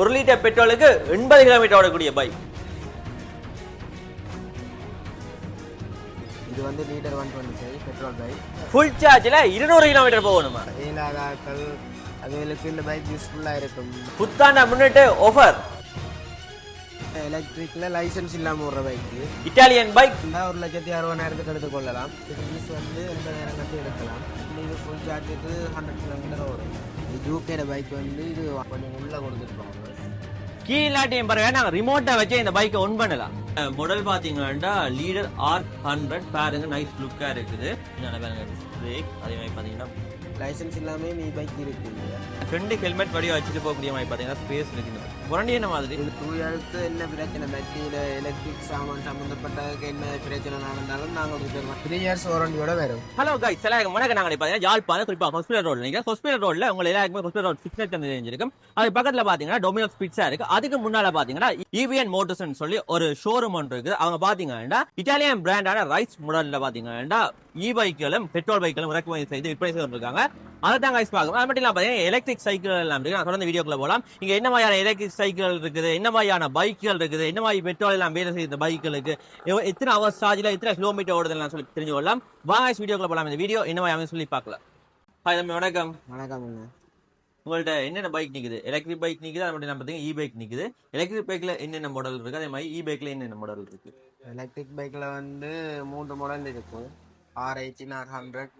ஒரு லிட்டர் பெட்ரோலுக்கு எண்பது கிலோமீட்டர் ஓடக்கூடிய பைக் இது வந்து Leader one twenty five petrol bike full சார்ஜில் இருநூறு கிலோமீட்டர் போகணுமா? இயலாதாக்கள் அதுகளுக்கு இந்த பைக் யூஸ்ஃபுல்லாக இருக்கும். புத்தாண்டை முன்னிட்டு ஆஃபர் எலக்ட்ரிக்கில் லைசன்ஸ் இல்லாமல் ஒரு பைக்கு இட்டாலியன் பைக் ஒரு லட்சத்தி அறுபதாயிரத்துக்கு எடுத்துக்கொள்ளலாம் ஃபீஸ் வந்து எண்பதாயிரம் கட்டி எடுக்கலாம். இது ஃபுல் சார்ஜுக்கு ஹண்ட்ரட் கிலோமீட்டர் வரும். இது ஜூகேட பைக் வந்து இது கொஞ்சம் உள்ளே கொடுத்துருப்பாங்க கீழாட்டியும் பாருங்க நாங்க ரிமோட்டை வச்சு இந்த பைக்கை ஒன் பண்ணலாம். மாடல் பாத்தீங்கன்னா லீடர் ஆர் ஹண்ட்ரட் பாருங்க நைஸ் லுக்கா இருக்குது. இதனால பாருங்க பிரேக் அதே மாதிரி பாத்தீங்கன்னா லைசன்ஸ் இல்லாமல் நீ பைக் இருக்குது ரெண்டு ஹெல்மெட் வடிவா வச்சுட்டு போகக்கூடிய மாதிரி பாத்தீங்கன்னா ஸ்பேஸ் இருக்குது புரண்டி என்ன மாதிரி இயர்க்கு என்ன பிரச்சனை? பேட்டரியில் எலக்ட்ரிக் சாமான் சம்மந்தப்பட்டதுக்கு என்ன பிரச்சனை நடந்தாலும் நாங்கள் கொடுத்துருவோம் த்ரீ இயர்ஸ் வாரண்டியோட வரும். ஹலோ கைஸ் எல்லாருக்கும் வணக்கம். நாங்கள் பாத்தீங்கன்னா யாழ்ப்பாணம் குறிப்பா ஹாஸ்பிட்டல் ரோட்ல நீங்க ஹாஸ்பிட்டல் ரோட்ல உங்க எல்லாருக்குமே ஹாஸ்பிட்டல் ரோட் சிக்னல் தெரிஞ்சிருக்கும் அது பக்கத்துல பாத்தீங்கன்னா டொமினோஸ் பிட்ஸா இருக்கு. அதுக்கு முன்னால பாத்தீங்கன்னா இவிஎன் மோட்டர்ஸ் சொல்லி ஒரு ஷோரூம் ஒன்று இருக்குது அவங்க பாத்தீங்கன்னா இட்டாலியன் பிராண்டான ரைஸ் மாடல்ல பாத்தீங்கன்னா இ பைக்குகளும் பெட்ரோல் பைக்குகளும் இறக்குமதி செய்து விற்பனை செய்து இருக்காங்க அதை தான் கைஸ் பார்க்கணும் அது மட்டும் இல்லாம பாத்தீங்கன்னா எலக்ட்ரிக் சைக்கிள் எல்லாம் இருக்கு. நான் தொடர்ந்து வீடியோக்குள்ள போலாம் இங்க என்ன மாதிரியான எலக்ட்ரிக் சைக்கிள் இருக்குது? என்ன மாதிரியான பைக்குகள் இருக்குது? என்ன மாதிரி பெட்ரோல் எல்லாம் வேலை செய்யுற பைக்குகளுக்கு எத்தனை ஹவர்ஸ் சார்ஜில் எத்தனை கிலோமீட்டர் ஓடுதெல்லாம் சொல்லி தெரிஞ்சு கொள்ளலாம். வாங்க வீடியோக்குள்ள போலாம் இந்த வீடியோ என்ன மாதிரி சொல்லி பார்க்கலாம். ஹாய் தம்பி வணக்கம். வணக்கம் அண்ணா. உங்கள்ட்ட என்னென்ன பைக் நிக்குது? எலக்ட்ரிக் பைக் நிக்குது அது மட்டும் பார்த்தீங்கன்னா இ பைக் நிக்குது எலக்ட்ரிக் பைக்ல என்னென்ன மாடல் இருக்கு? அதே மாதிரி இ பைக்ல என்னென்ன மாடல் இருக்கு? எலக்ட்ரிக் பைக்கில் வந்து மூன்று மாடல் இருக்கும். R eighteen R hundred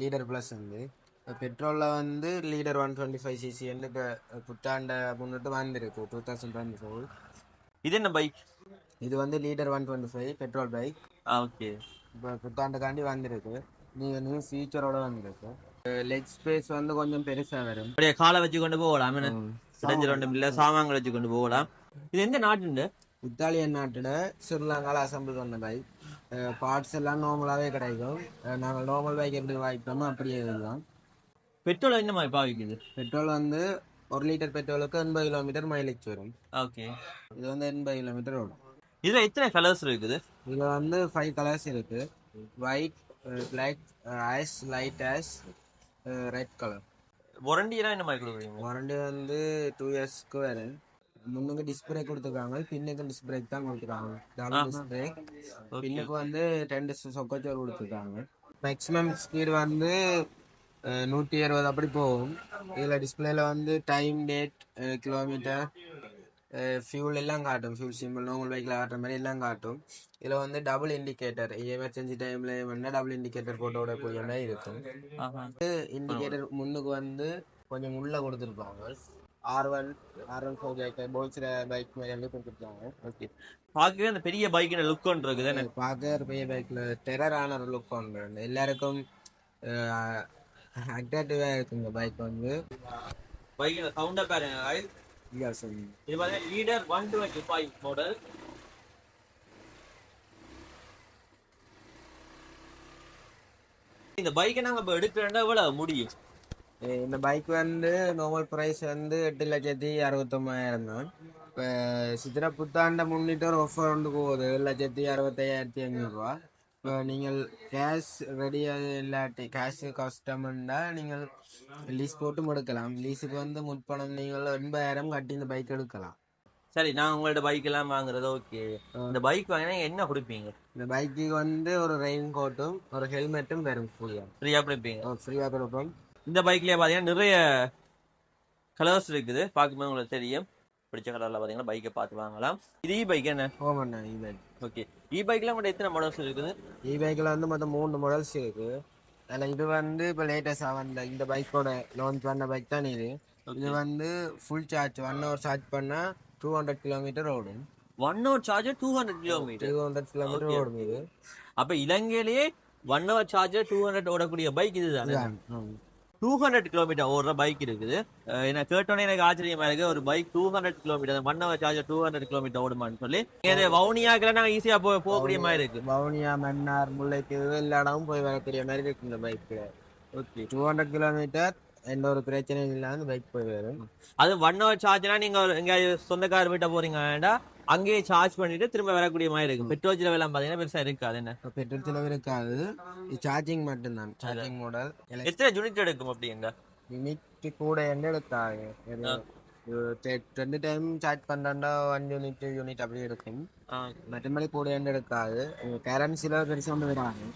Leader plus வந்து. பெட்ரோலில் வந்து Leader one twenty five CC வந்து இப்போ புத்தாண்டை முன்னிட்டு வந்திருக்கு. டூ தௌசண்ட் டுவெண்ட்டி ஃபோர் இது என்ன பைக் இது வந்து Leader one twenty five petrol bike okay இப்போ புத்தாண்டுக்காண்டி வந்திருக்கு. நீங்கள் நியூ ஃபீச்சரோட வந்திருக்கு. லெக் ஸ்பேஸ் வந்து கொஞ்சம் பெருசாக வரும். அப்படியே காலை வச்சு கொண்டு போகலாம். இடைஞ்சல் ஒன்றும் இல்லை சாமான்கள் வச்சு கொண்டு போகலாம். இது எந்த நாட்டுண்டு? இத்தாலியன் நாட்டில் ஸ்ரீலங்காவில் அசம்பிள் பண்ண பைக் பார்ட்ஸ் எல்லாம் நார்மலாகவே கிடைக்கும். நாங்கள் நார்மல் பைக் எப்படி வாங்கிட்டோமோ அப்படியே இதுதான். பெட்ரோல் என்ன மாதிரி பாவிக்குது? பெட்ரோல் வந்து ஒரு லிட்டர் பெட்ரோலுக்கு எண்பது கிலோமீட்டர் மைலேஜ் வரும். ஓகே. இது வந்து எண்பது கிலோமீட்டர் வரும் இதுல எத்தனை கலர்ஸ் இருக்குது? இதில் வந்து ஃபைவ் கலர்ஸ் இருக்கு. White black ice light ice red colour warranty எல்லாம் என்ன மாதிரி கொடுக்குறீங்க? வாரண்டி வந்து டூ இயர்ஸ்க்கு வரும். முன்னுக்கு டிஸ்பிளே கொடுத்துருக்காங்க. பின்னுக்கு டிஸ்பிளே தான் கொடுத்துருக்காங்க. டபுள் டிஸ்பிளே பின்னுக்கு வந்து டென் சொக்கச்சோர் கொடுத்துருக்காங்க. மேக்ஸிமம் ஸ்பீடு வந்து நூற்றி அறுபது அப்படி போகும். இதில் டிஸ்பிளேல வந்து டைம் டேட் கிலோமீட்டர் ஃபியூல் எல்லாம் காட்டும். ஃபியூல் சிம்பிள் நார்மல் பைக்கில் காட்டுற மாதிரி எல்லாம் காட்டும். இதில் வந்து டபுள் இண்டிகேட்டர் எமர்ஜென்சி டைமில் வேணால் டபுள் இண்டிகேட்டர் போட்டு விடக்கூடிய மாதிரி இருக்கும். இண்டிகேட்டர் முன்னுக்கு வந்து கொஞ்சம் உள்ள கொடுத்துருப்பாங்க. R one R one four bike போல்ஸில் bike மாதிரி வந்து கொடுத்துருக்காங்க. ஓகே பார்க்கவே அந்த பெரிய பைக்கின லுக் ஒன்று இருக்குது என்ன? பார்க்க ஒரு பெரிய பைக்கில் டெரரான ஒரு லுக் ஒன்று எல்லாருக்கும் அட்ராக்டிவாக இருக்குங்க பைக் வந்து. பைக்கின சவுண்டா பாருங்க guys. Yes, இது பாத்தீங்கன்னா Leader one twenty five model இந்த பைக்கை நாங்க இப்போ எடுக்கிறோம்னா எவ்வளவு முடியும்? இந்த பைக் வந்து நார்மல் ப்ரைஸ் வந்து எட்டு லட்சத்தி அறுபத்தொம்பதாயிரம் தான். இப்போ சித்திரை புத்தாண்டை முன்னிட்டு ஒரு ஆஃபர் வந்து போகுது. ஏழு லட்சத்தி அறுபத்தையாயிரத்தி ஐநூறுரூவா இப்போ நீங்கள் கேஷ் ரெடியாக இல்லாட்டி கேஷ் கஷ்டம்னா நீங்கள் லீஸ் போட்டும் எடுக்கலாம் லீஸுக்கு வந்து முற்பணம் நீங்கள் எண்பதாயிரம் கட்டி இந்த பைக் எடுக்கலாம். சரி நான் உங்கள்ட்ட பைக் எல்லாம் வாங்குறது ஓகே. இந்த பைக் வாங்கினா என்ன கொடுப்பீங்க? இந்த பைக்கு வந்து ஒரு ரெயின் கோட்டும் ஒரு ஹெல்மெட்டும் வரும் ஃப்ரீயாக ஃப்ரீயா கொடுப்பீங்க. ஃப்ரீயாக கொடுப்போம். இந்த பைக்லயே பாத்தீங்கன்னா நிறைய கலர்ஸ் இருக்குது. பார்க்கும்போது உங்களுக்கு தெரியும். பிடிச்ச கலர்ல பாத்தீங்கன்னா பைக்கை பார்த்து வாங்கலாம். இது இ பைக் என்ன? போமண்ணா இ பைக் ஓகே இ பைக்ல உங்கள்ட்ட எத்தனை மாடல்ஸ் இருக்குது? இ பைக்கில் வந்து மொத்தம் மூணு மாடல்ஸ் இருக்கு. அதில் இது வந்து இப்போ லேட்டஸ்டாக வந்த இந்த பைக்கோட லான்ச் பண்ண பைக் தான் இது. இது வந்து full charge one hour charge பண்ணால் டூ ஹண்ட்ரட் கிலோமீட்டர் ஓடும். One hour charger two hundred kilometre two hundred kilometre ஓடும் இது. அப்ப இலங்கையிலேயே one hour charger two hundred ஓடக்கூடிய பைக் இதுதானே. டூ ஹண்ட்ரட் கிலோமீட்டர் ஓடுற பைக் இருக்குது. என்ன கேட்டோன்னே எனக்கு ஆச்சரியமா இருக்கு. ஒரு bike two hundred kilometre one hour charger two hundred kilometre ஓடுமான்னு சொல்லி. இது வவுனியாக்கெல்லாம் நாங்க ஈஸியா போ போகக்கூடிய மாதிரி இருக்கு. வவுனியா மன்னார் முல்லைத்தீவு எல்லா இடமும் போய் வரக்கூடிய மாதிரி இருக்கு இந்த பைக்கில் ஓகே டூ ஹண்ட்ரட் கிலோமீட்டர் எந்த ஒரு பிரச்சனையும் இல்லாமல் பைக் போய் வரும். அது ஒன் ஹவர் சார்ஜ்னா நீங்க எங்கேயாவது சொந்தக்கார வீட்டை போறீங்கன்னா அங்கேயே சார்ஜ் பண்ணிட்டு திரும்ப வரக்கூடிய மாதிரி இருக்கு பெட்ரோல் செலவு எல்லாம் பாத்தீங்கன்னா பெருசா இருக்காது என்ன? பெட்ரோல் செலவு இருக்காது. சார்ஜிங் மட்டும்தான். சார்ஜிங் மாடல் எத்தனை யூனிட் எடுக்கும் அப்படிங்க யூனிட் கூட என்ன எடுத்தாங்க? ரெண்டு டைம் சார்ஜ் பண்ணுறா ஒன் யூனிட் யூனிட் அப்படி இருக்கும். மற்றபடி கூட எண்ட் எடுக்காது. கரன்சியில் பெருசாக ஒன்று வராது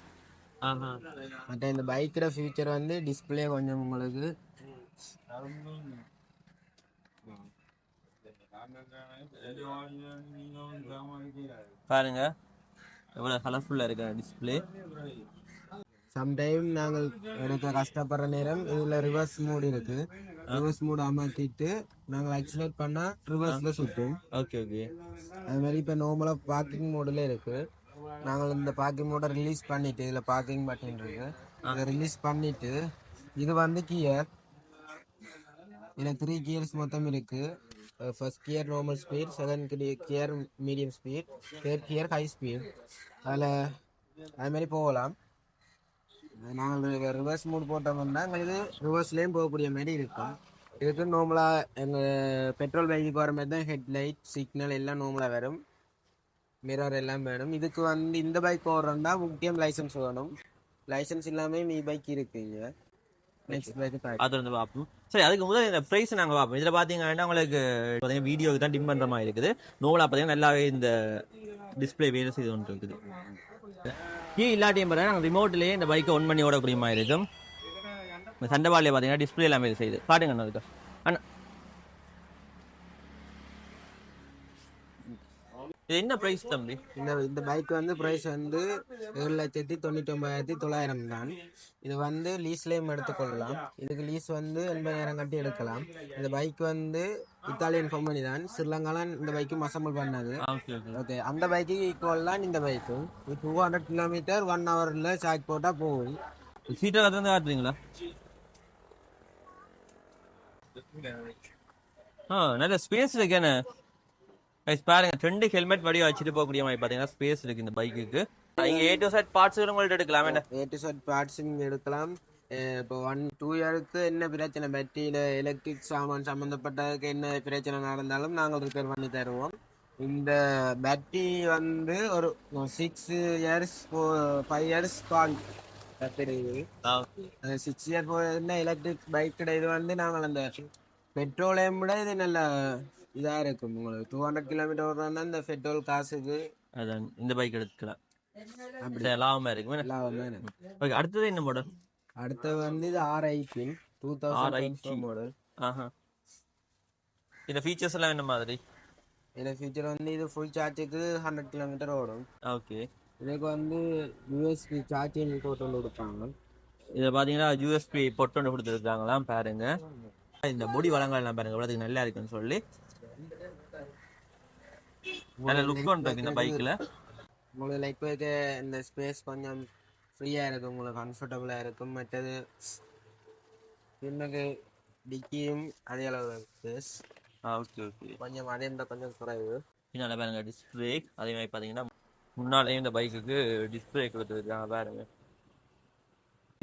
மற்ற இந்த பைக்கோட ஃபியூச்சர் வந்து டிஸ்பிளே கொஞ்சம் உங்களுக்கு பாருங்க. எவ்வளவு கலர்ஃபுல்லா இருக்கு டிஸ்பிளே சம்டைம் நாங்கள் எடுக்க கஷ்டப்படுற நேரம் இதில் ரிவர்ஸ் மூட் இருக்கு. ரிவர்ஸ் மூட் அமர்த்திட்டு நாங்கள் ஆக்சிலேட் பண்ணால் ரிவர்ஸில் சுற்றும் ஓகே ஓகே அது மாதிரி இப்போ நார்மலாக பார்க்கிங் மோடில் இருக்கு. நாங்கள் இந்த பார்க்கிங் மோடை ரிலீஸ் பண்ணிட்டு இதில் பார்க்கிங் பட்டன் இருக்கு. இதை ரிலீஸ் பண்ணிட்டு இது வந்து கியர் இதில் த்ரீ கியர்ஸ் மொத்தம் இருக்கு. First gear normal speed second gear medium speed third gear high speed அதில் அதுமாரி போகலாம். நாங்கள் ரிவர்ஸ் மூட் போட்டோம்னா எங்களுக்கு ரிவர்ஸ்லேயும் போகக்கூடிய மாதிரி இருக்கும். இதுக்கு நார்மலாக எங்கள் பெட்ரோல் பைக்கு வர மாதிரி தான் ஹெட்லைட் சிக்னல் எல்லாம் நார்மலாக வரும். மிரர் எல்லாம் வேணும். இதுக்கு வந்து இந்த பைக் ஓடுறோம்னா முக்கியம் லைசன்ஸ் வேணும். லைசன்ஸ் இல்லாமல் மீ பைக் இருக்குங்க அது வந்து பார்ப்போம். சரி அதுக்கு முதல்ல இந்த ப்ரைஸ் நாங்கள் பார்ப்போம். இதில் பார்த்தீங்கன்னா உங்களுக்கு பார்த்தீங்கன்னா வீடியோக்கு தான் டிம் பண்ணுற மாதிரி இருக்குது. நோவலாக பார்த்தீங்கன்னா நல்லாவே இந்த டிஸ்பிளே வேலை செய்து கொண்டு இருக்குது கீ இல்லாட்டியும் பார்த்தீங்கன்னா நாங்கள் ரிமோட்லேயே இந்த பைக்கை ஒன் பண்ணி ஓடக்கூடிய மாதிரி இருக்கும். இந்த சண்டைவாளியை பார்த்தீங்கன்னா டிஸ்பிளே எல்லாமே இது செய்யுது. காட்டுங்க அண்ணா அதுக்கு. அண்ணா இது என்ன ப்ரைஸ் தம்பி? இந்த இந்த பைக் வந்து ப்ரைஸ் வந்து ஏழு லட்சத்தி தொண்ணூற்றி ஒன்பதாயிரத்தி தொள்ளாயிரம் தான். இது வந்து லீஸ்லேயும் எடுத்துக்கொள்ளலாம். இதுக்கு லீஸ் வந்து எண்பதாயிரம் கட்டி எடுக்கலாம். இந்த பைக் வந்து இத்தாலியன் கம்பெனி தான். ஸ்ரீலங்காலாம் இந்த பைக்கு அசம்பிள் பண்ணது. ஓகே அந்த பைக்கு ஈக்குவல் தான் இந்த பைக்கு இது டூ ஹண்ட்ரட் கிலோமீட்டர் ஒன் ஹவரில் சார்ஜ் போட்டால் போகும் சீட்டை வந்து காட்டுறீங்களா? ஆ நல்ல ஸ்பேஸ் இருக்கேன்னு பாருங்க ரெண்டு ஹெல்மெட் வடிவா வச்சுட்டு போகக்கூடிய மாதிரி பார்த்தீங்கன்னா ஸ்பேஸ் இருக்கு இந்த பைக்குக்கு இங்க ஏ டு செட் பார்ட்ஸ் உங்கள்ட்ட எடுக்கலாம். என்ன? ஏ டு செட் பார்ட்ஸ் எடுக்கலாம். இப்போ ஒன் டூ இயருக்கு என்ன பிரச்சனை? பேட்டரியில் எலக்ட்ரிக் சாமான் சம்மந்தப்பட்டதுக்கு என்ன பிரச்சனை நடந்தாலும் நாங்கள் ரிப்பேர் பண்ணி தருவோம். இந்த பேட்டரி வந்து ஒரு சிக்ஸ் இயர்ஸ் ஃபைவ் இயர்ஸ் கால் பேட்டரி சிக்ஸ் இயர் போயிருந்தா எலக்ட்ரிக் பைக்கோட இது வந்து நாங்கள் அந்த பெட்ரோலையும் விட இது நல்ல இதாக இருக்கும். உங்களுக்கு டூ ஹண்ட்ரட் கிலோமீட்டர் ஓடுறோம்னா இந்த பெட்ரோல் காசுக்கு அதான் இந்த பைக் எடுத்துக்கலாம். அப்படி. சரி, லாபமா இருக்கு. லாபம் தான் எனக்கு ஓகே அடுத்தது என்ன மாடல் அடுத்து வந்து இது ஆர் ஐபின் டூ தௌசண்ட் மாடல் ஆஹா. இந்த ஃபீச்சர்ஸ் எல்லாம் என்ன மாதிரி? இந்த ஃபியூச்சர் வந்து இது ஃபுல் சார்ஜுக்கு ஹண்ட்ரட் கிலோமீட்டர் ஓடும். ஓகே இதுக்கு வந்து யூஎஸ்பி சார்ஜிங் போட்டு கொடுப்பாங்க. இதை பார்த்தீங்கன்னா யூஎஸ்பி பொட்டு கொடுத்துருக்காங்களாம் பாருங்க. இந்த முடி வளங்கலாம் பாருங்க. எவ்வளோதுக்கு நல்லா இருக்குன்னு சொல்லி நல்ல லுக் இருக்கு இந்த பைக்கில் உங்களுக்கு லைக் இந்த ஸ்பேஸ் கொஞ்சம் ஃப்ரீயாக இருக்கும் உங்களுக்கு கம்ஃபர்டபுளாக இருக்கும். மற்றது பின்னுக்கு டிக்கியும் அதே அளவு ஸ்பேஸ் ஓகே ஓகே கொஞ்சம் அதே இந்த கொஞ்சம் குறைவு. பின்னால் பாருங்க டிஸ்பிளே அதே மாதிரி பார்த்தீங்கன்னா முன்னாலேயும் இந்த பைக்குக்கு டிஸ்பிளே கொடுத்துருக்காங்க பாருங்க.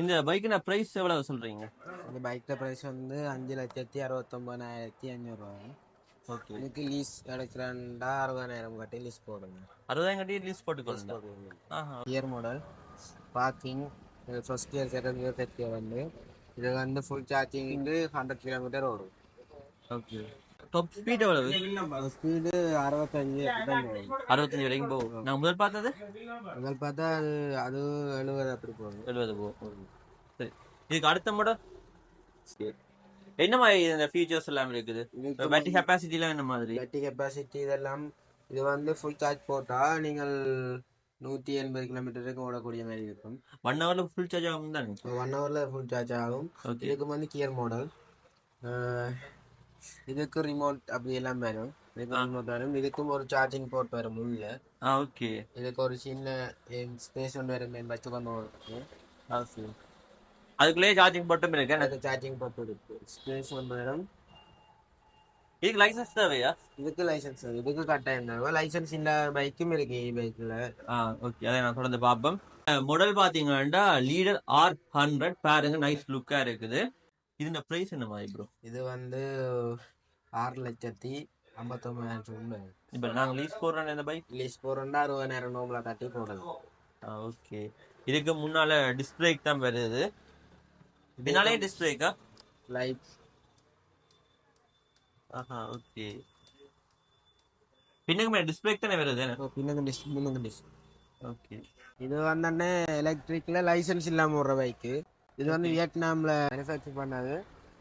இந்த பைக்கு நான் ப்ரைஸ் எவ்வளவு சொல்றீங்க? இந்த பைக்கில் ப்ரைஸ் வந்து அஞ்சு லட்சத்தி அறுபத்தொம்பதாயிரத்தி அஞ்சூறுரூவா ஓகே. இதுக்கு லீஸ் எடுக்கிறேன்டா அறுபதாயிரம் கட்டி லீஸ் போடுங்க. அறுபதாயிரம் கட்டி லீஸ் போட்டுக்கொள்ளலாம் ஆஹா. Gear model parking first year second year third year வந்து இது வந்து ஃபுல் சார்ஜிங் வந்து ஹண்ட்ரட் கிலோமீட்டர் ஓடும் ஓகே டாப் ஸ்பீட் எவ்வளவு? ஸ்பீடு அறுபத்தஞ்சு அறுபத்தஞ்சு வரைக்கும் போகும். நான் முதல் பார்த்தது? முதல் பார்த்தா அது அது எழுபது அப்படி போகும். எழுபது போகும். சரி. இதுக்கு அடுத்த மாடல் என்ன மாதிரி இந்த ஃபீச்சர்ஸ் எல்லாம் இருக்குது? பேட்டரி கெப்பாசிட்டி எல்லாம் என்ன மாதிரி? பேட்டரி கெப்பாசிட்டி இதெல்லாம் இது வந்து ஃபுல் சார்ஜ் போட்டால் நீங்கள் நூற்றி எண்பது கிலோமீட்டருக்கு ஓடக்கூடிய மாதிரி இருக்கும். ஒன் ஹவர்ல ஃபுல் சார்ஜ் ஆகும் தானே? ஒன் ஹவரில் ஃபுல் சார்ஜ் ஆகும். இதுக்கு வந்து கியர் மாடல் இதுக்கு ரிமோட் அப்படி எல்லாம் வரும். இதுக்கு ரிமோட் வரும். இதுக்கும் ஒரு சார்ஜிங் போர்ட் வரும் உள்ள. ஓகே இதுக்கு ஒரு சின்ன ஸ்பேஸ் ஒன்று வரும். வச்சு கொண்டு வரும் ஓகே அதுக்குள்ளேயே சார்ஜிங் போட்டும் இருக்கு. அதுக்கு சார்ஜிங் போர்ட் இருக்கு. ஸ்பேஸ் இதுக்கு லைசன்ஸ் தேவையா? இதுக்கு லைசன்ஸ் இதுக்கு கட்டாயம் தேவை. லைசன்ஸ் இல்லாத பைக்கும் இருக்கு இ பைக்கில் ஆ ஓகே அதை நான் தொடர்ந்து பார்ப்போம். மாடல் பாத்தீங்கன்னா லீடர் ஆர் ஹண்ட்ரட் பாருங்க நைஸ் லுக்கா இருக்குது. இதுல பிரைஸ் என்ன மாதிரி ப்ரோ இது வந்து ஆறு லட்சத்தி ஐம்பத்தொம்பதாயிரம் ரூபாய். இப்போ நாங்கள் லீஸ் போடுறோம் இந்த பைக் லீஸ் போகிறோம்னா அறுபதாயிரம் நோம்பலாக கட்டி போடலாம். ஓகே இதுக்கு முன்னால டிஸ்பிளேக்கு தான் வருது. பின்னாலே டிஸ்பிளேக்கா லைட் ஆஹா ஓகே பின்னுக்கு மேல டிஸ்பிளே தானே வருது பின்னுக்கு டிஸ் முன்னுக்கு டிஸ் ஓகே இது வந்து எலக்ட்ரிக்ல லைசன்ஸ் இல்லாம ஒரு பைக்கு இது வந்து வியட்நாம்ல மேனுஃபேக்சர் பண்ணது.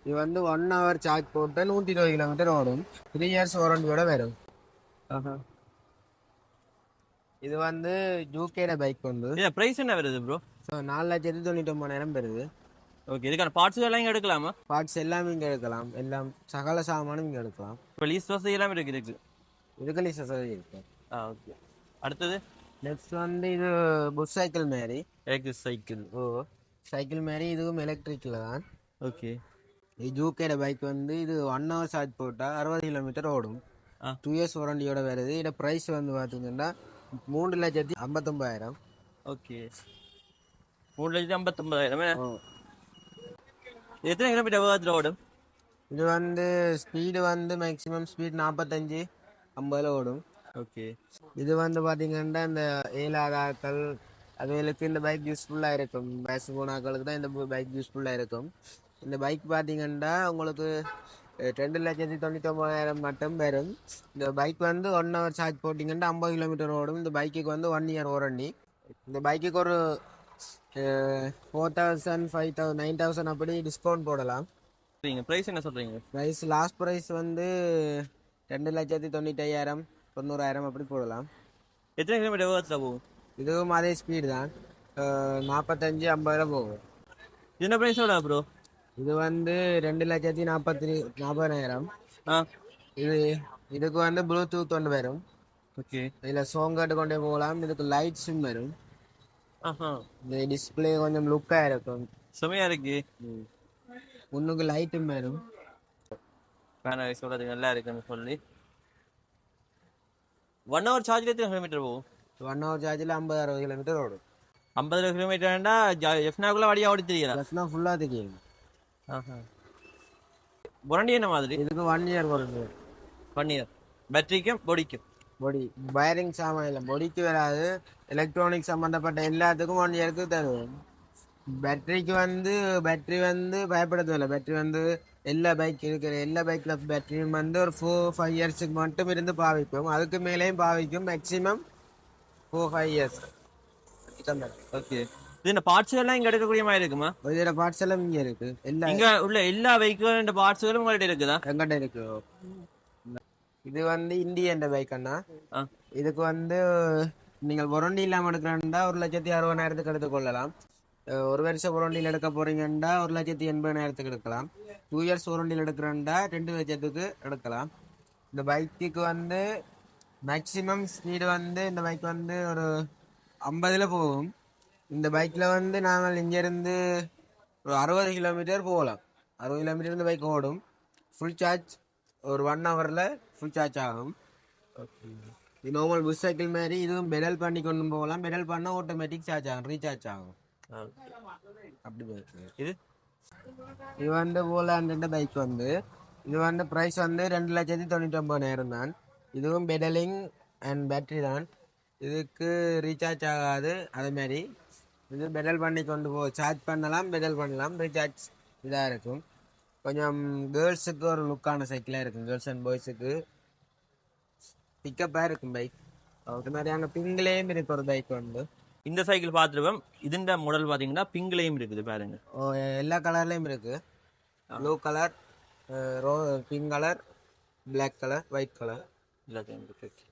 இது வந்து ஒன் ஹவர் சார்ஜ் போட்டு நூற்றி இருபது கிலோமீட்டர் ஓடும். த்ரீ இயர்ஸ் வாரண்டியோட வரும். இது வந்து யூகேட பைக் வந்து பிரைஸ் என்ன வருது ப்ரோ ஸோ நாலு லட்சத்தி தொண்ணூற்றி ஒன்பதாயிரம் பெறுது ஓகே இதுக்கான பார்ட்ஸ் எல்லாம் இங்க எடுக்கலாமா? பார்ட்ஸ் எல்லாமே இங்கே எடுக்கலாம். எல்லாம் சகல சாமானும் இங்கே எடுக்கலாம். இப்போ லீஸ் வசதி எல்லாம் இருக்கு இருக்கு இதுக்கு லிசஸாக இருக்கு. ஆ ஓகே அடுத்தது? நெக்ஸ்ட் வந்து இது புஷ் சைக்கிள் மாரி. எலக்ட்ரிக் சைக்கிள் ஓ. சைக்கிள் மாரி இதுவும் எலக்ட்ரிக்கில் தான். ஓகே இது யூகேட பைக் வந்து இது ஒன் ஹவர் சார்ஜ் போட்டால் அறுபது கிலோமீட்டர் ஓடும். டூ இயர்ஸ் வாரண்டியோட வருது. இதோட ப்ரைஸ் வந்து பார்த்தீங்கன்னா மூணு லட்சத்தி ஐம்பத்தொம்பதாயிரம் ஓகே மூணு லட்சத்தி ஐம்பத்தொம்பதாயிரம் எத்தனை கிலோமீட்டர் வேகத்தில் ஓடும் இது வந்து ஸ்பீடு வந்து மேக்ஸிமம் ஸ்பீட் நாற்பத்தஞ்சு ஐம்பதில் ஓடும். ஓகே இது வந்து பார்த்தீங்கன்னா இந்த ஏழாதாக்கள் அதுகளுக்கு இந்த பைக் யூஸ்ஃபுல்லாக இருக்கும். வயசு போனாக்களுக்கு தான் இந்த பைக் யூஸ்ஃபுல்லாக இருக்கும். இந்த பைக் பார்த்தீங்கன்னா உங்களுக்கு ரெண்டு லட்சத்தி தொண்ணூற்றி ஒம்பதாயிரம் மட்டும் வரும். இந்த பைக் வந்து ஒன் ஹவர் சார்ஜ் போட்டிங்கன்னா ஐம்பது கிலோமீட்டர் ஓடும். இந்த பைக்குக்கு வந்து ஒன் இயர் வாரண்டி இந்த பைக்குக்கு ஒரு four thousand five thousand nine thousand அப்படி டிஸ்கவுண்ட் போடலாம். சரிங்க ப்ரைஸ் என்ன சொல்றீங்க? ப்ரைஸ் லாஸ்ட் ப்ரைஸ் வந்து ரெண்டு லட்சத்தி தொண்ணூற்றி தொண்ணூறாயிரம் அப்படி போடலாம். எத்தனை கிலோமீட்டர் வேகத்தில் போகும்? இதுவும் அதே ஸ்பீடு தான். நாற்பத்தஞ்சு ஐம்பதுல போகும். என்ன ப்ரைஸ் எவ்வளோ ப்ரோ இது வந்து ரெண்டு லட்சத்தி நாற்பத்தி நாற்பதாயிரம். ஆ. இது இதுக்கு வந்து ப்ளூடூத் ஒன்று வரும். ஓகே இதில் சோங் கேட்டு கொண்டே போகலாம். இதுக்கு லைட்ஸும் வரும். ஆஹா இந்த டிஸ்பிளே கொஞ்சம் லுக்காக இருக்கும். செமையா இருக்கு. முன்னுக்கு லைட்டும் வரும் பேனர் சொல்றது நல்லா இருக்குன்னு சொல்லி. ஒன் ஹவர் சார்ஜில் எத்தனை கிலோமீட்டர் போகும் ஒன் ஹவர் சார்ஜில் ஐம்பது அறுபது கிலோமீட்டர் ஓடும். ஐம்பது கிலோமீட்டர்னா எஃப்னாக்குள்ள வழியாக ஓடி தெரியல பஸ்லாம் ஃபுல்லாக தெரியும். வாரண்டி என்ன மாதிரி? இதுக்கு ஒன் இயர் வருது ஒன் இயர் பேட்டரிக்கும் பொடிக்கும் பொடி. வயரிங் சாமான் இல்லை பொடிக்கு வராது. எலக்ட்ரானிக் சம்மந்தப்பட்ட எல்லாத்துக்கும் ஒன் இயருக்கு தருவோம் பேட்டரிக்கு வந்து பேட்டரி வந்து பயப்பட தேவையில்ல பேட்டரி வந்து எல்லா பைக் இருக்கிற எல்லா பைக்ல பேட்டரியும் வந்து ஒரு ஃபோர் ஃபைவ் இயர்ஸுக்கு மட்டும் இருந்து பாவிக்கும் அதுக்கு மேலேயும் பாவிக்கும். Maximum four five years okay இது இந்த பார்ட்ஸ் எல்லாம் இங்க எடுக்கக்கூடிய மாதிரி இருக்குமா? இதோட பார்ட்ஸ் எல்லாம் இங்கே இருக்கு. எல்லா இங்க உள்ள எல்லா வெஹிக்கிளும் இந்த பார்ட்ஸ்களும் உங்கள்ட்ட இருக்குதா? எங்கிட்ட இருக்கு. இது வந்து இந்தியன் பைக் அண்ணா. இதுக்கு வந்து நீங்கள் ஒரண்டி இல்லாமல் எடுக்கிறா ஒரு லட்சத்தி அறுபதாயிரத்துக்கு எடுத்துக்கொள்ளலாம் ஒரு வருஷம் ஒரண்டியில் எடுக்க போறீங்கன்னா ஒரு லட்சத்தி எண்பதாயிரத்துக்கு எடுக்கலாம். டூ இயர்ஸ் ஒரண்டியில் எடுக்கிறா ரெண்டு லட்சத்துக்கு எடுக்கலாம். இந்த பைக்குக்கு வந்து மேக்ஸிமம் ஸ்பீடு வந்து இந்த பைக் வந்து ஒரு ஐம்பதுல போகும். இந்த பைக்கில் வந்து நாங்கள் இங்கேருந்து ஒரு அறுபது கிலோமீட்டர் போகலாம். அறுபது கிலோமீட்டர் இந்த பைக் ஓடும். ஃபுல் சார்ஜ் ஒரு ஒன் ஹவரில் ஃபுல் சார்ஜ் ஆகும். இது நார்மல் புஷ் சைக்கிள் மாதிரி இதுவும் பெடல் பண்ணி கொண்டு போகலாம். பெடல் பண்ணால் ஆட்டோமேட்டிக் சார்ஜ் ஆகும். ரீசார்ஜ் ஆகும். அப்படி இது? இது வந்து ஓலாண்ட பைக் வந்து. இது வந்து ப்ரைஸ் வந்து ரெண்டு லட்சத்தி தொண்ணூற்றி ஒம்பதாயிரம் தான். இதுவும் பெடலிங் அண்ட் பேட்டரி தான். இதுக்கு ரீசார்ஜ் ஆகாது. அதே மாதிரி இது பெடல் பண்ணி கொண்டு போ சார்ஜ் பண்ணலாம் பெடல் பண்ணலாம். ரீசார்ஜ் இதாக இருக்கும். கொஞ்சம் கேர்ள்ஸுக்கு ஒரு லுக்கான சைக்கிளாக இருக்கும். Girls and பாய்ஸுக்கு. பிக்கப்பாக இருக்கும் பைக் அது மாதிரி அங்கே பிங்க்லேயும் இருக்கு ஒரு பைக் வந்து. இந்த சைக்கிள் பார்த்துருப்போம். இதுன்ற மாடல் பாத்தீங்கன்னா பிங்க்லேயும் இருக்குது பாருங்க. ஓ, எல்லா கலர்லேயும் இருக்கு. Blue colour row pink colour black colour white colour எல்லாத்தையும் இருக்கு